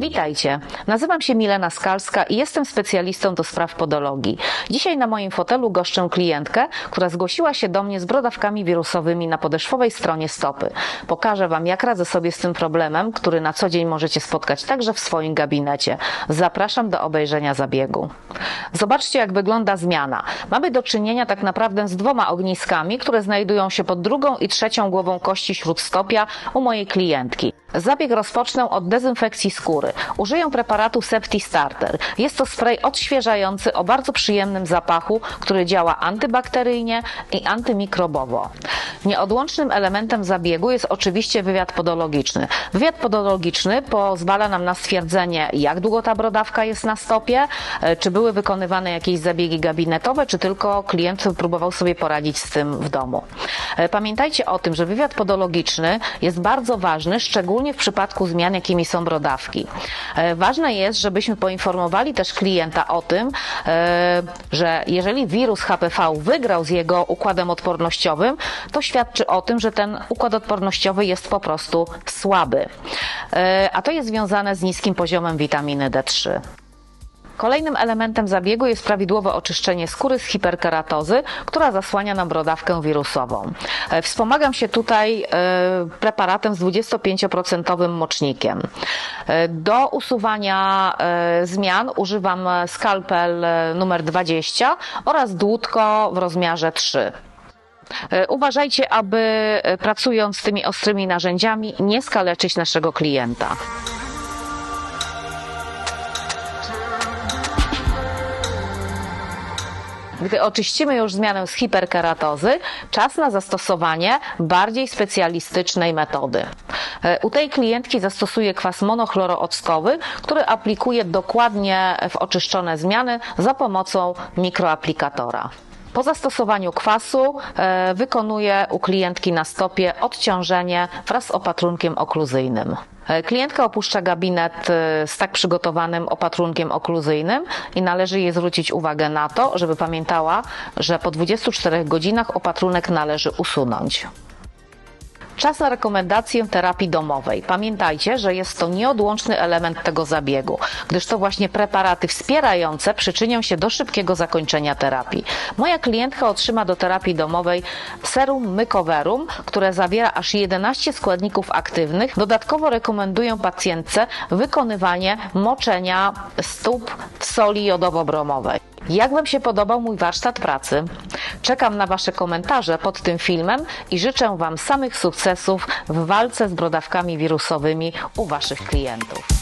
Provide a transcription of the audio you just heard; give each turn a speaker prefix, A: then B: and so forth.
A: Witajcie, nazywam się Milena Skalska i jestem specjalistą do spraw podologii. Dzisiaj na moim fotelu goszczę klientkę, która zgłosiła się do mnie z brodawkami wirusowymi na podeszwowej stronie stopy. Pokażę Wam, jak radzę sobie z tym problemem, który na co dzień możecie spotkać także w swoim gabinecie. Zapraszam do obejrzenia zabiegu. Zobaczcie, jak wygląda zmiana. Mamy do czynienia tak naprawdę z dwoma ogniskami, które znajdują się pod drugą i trzecią głową kości śródstopia u mojej klientki. Zabieg rozpocznę od dezynfekcji skóry. Użyję preparatu Septi Starter. Jest to spray odświeżający o bardzo przyjemnym zapachu, który działa antybakteryjnie i antymikrobowo. Nieodłącznym elementem zabiegu jest oczywiście wywiad podologiczny. Wywiad podologiczny pozwala nam na stwierdzenie, jak długo ta brodawka jest na stopie, e, czy były wykonywane jakieś zabiegi gabinetowe, czy tylko klient próbował sobie poradzić z tym w domu. E, pamiętajcie o tym, że wywiad podologiczny jest bardzo ważny, szczególnie szczególnie w przypadku zmian, jakimi są brodawki. E, ważne jest, żebyśmy poinformowali też klienta o tym, e, że jeżeli wirus HPV wygrał z jego układem odpornościowym, to świadczy o tym, że ten układ odpornościowy jest po prostu słaby. E, a to jest związane z niskim poziomem witaminy D3. Kolejnym elementem zabiegu jest prawidłowe oczyszczenie skóry z hiperkeratozy, która zasłania nam brodawkę wirusową. E, wspomagam się tutaj e, preparatem z 25% mocznikiem. E, do usuwania zmian używam skalpel numer 20 oraz dłutko w rozmiarze 3. Uważajcie, aby pracując z tymi ostrymi narzędziami nie skaleczyć naszego klienta. Gdy oczyścimy już zmianę z hiperkeratozy, czas na zastosowanie bardziej specjalistycznej metody. E, u tej klientki zastosuję kwas monochlorooctowy, który aplikuje dokładnie w oczyszczone zmiany za pomocą mikroaplikatora. Po zastosowaniu kwasu e, wykonuję u klientki na stopie odciążenie wraz z opatrunkiem okluzyjnym. E, klientka opuszcza gabinet e, z tak przygotowanym opatrunkiem okluzyjnym i należy jej zwrócić uwagę na to, żeby pamiętała, że po 24 godzinach opatrunek należy usunąć. Czas na rekomendację terapii domowej. Pamiętajcie, że jest to nieodłączny element tego zabiegu, gdyż to właśnie preparaty wspierające przyczynią się do szybkiego zakończenia terapii. Moja klientka otrzyma do terapii domowej serum mykoverum, które zawiera aż 11 składników aktywnych. Dodatkowo rekomenduję pacjentce wykonywanie moczenia stóp w soli jodowo-bromowej. Jak Wam się podobał mój warsztat pracy? Czekam na Wasze komentarze pod tym filmem i życzę Wam samych sukcesów w walce z brodawkami wirusowymi u Waszych klientów.